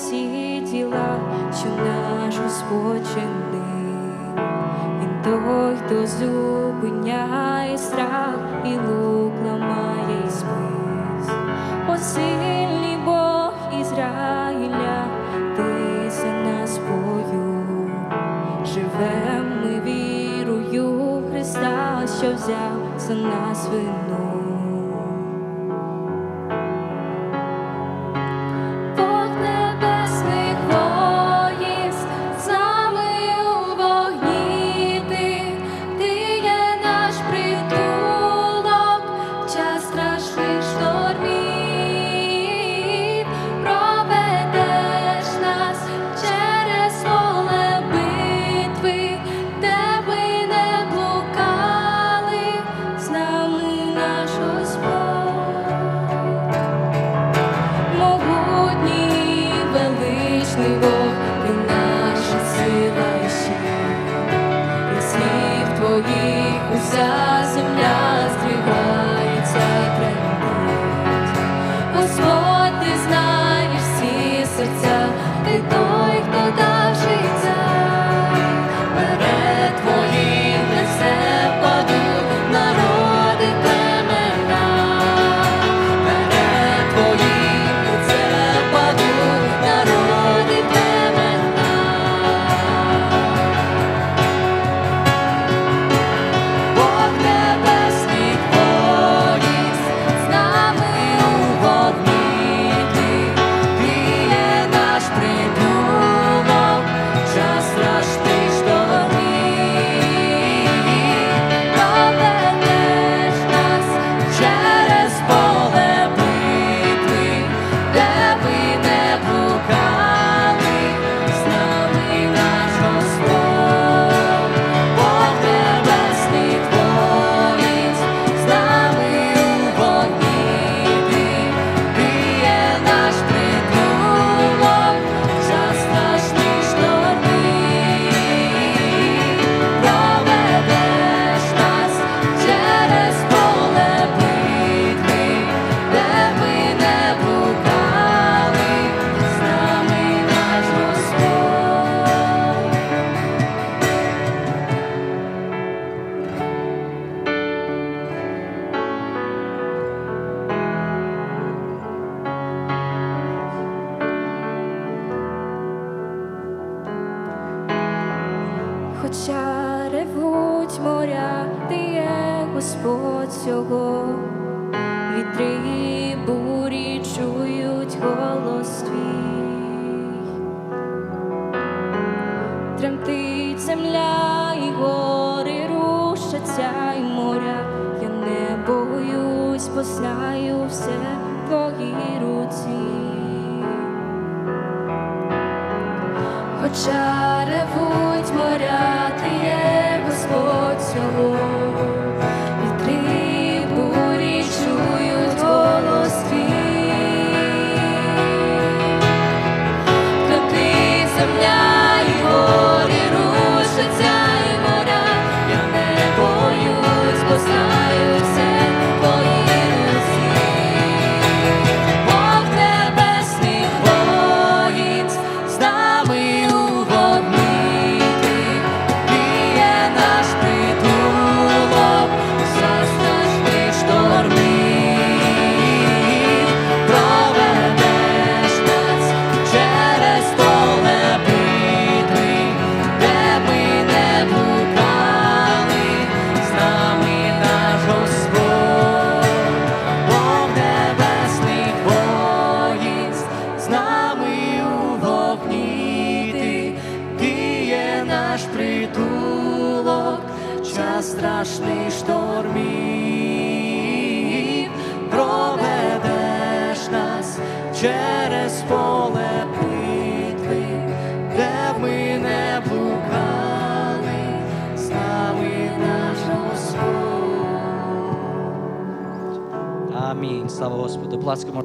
всі діла, що нашу Господь чинив. Він той, хто зупиняє страх, і лук ламає і спис. О, сильний Бог Ізраїля, ти за нас бою, живемо ми вірою в Христа, що взяв за нас вину. твоїх уся земля стріла. Плача ревуть моря, ти є Господь цього, вітри і бурі чують голос твій, тремтить земля і гори рушаться, і моря, я не боюсь, бо знаю все твої руці, хоча ревуть за страшний шторм проведеш нас через поле битви, де ми не блукали, з нами наш Господь. Амінь. Слава Господу. Пласкаємо.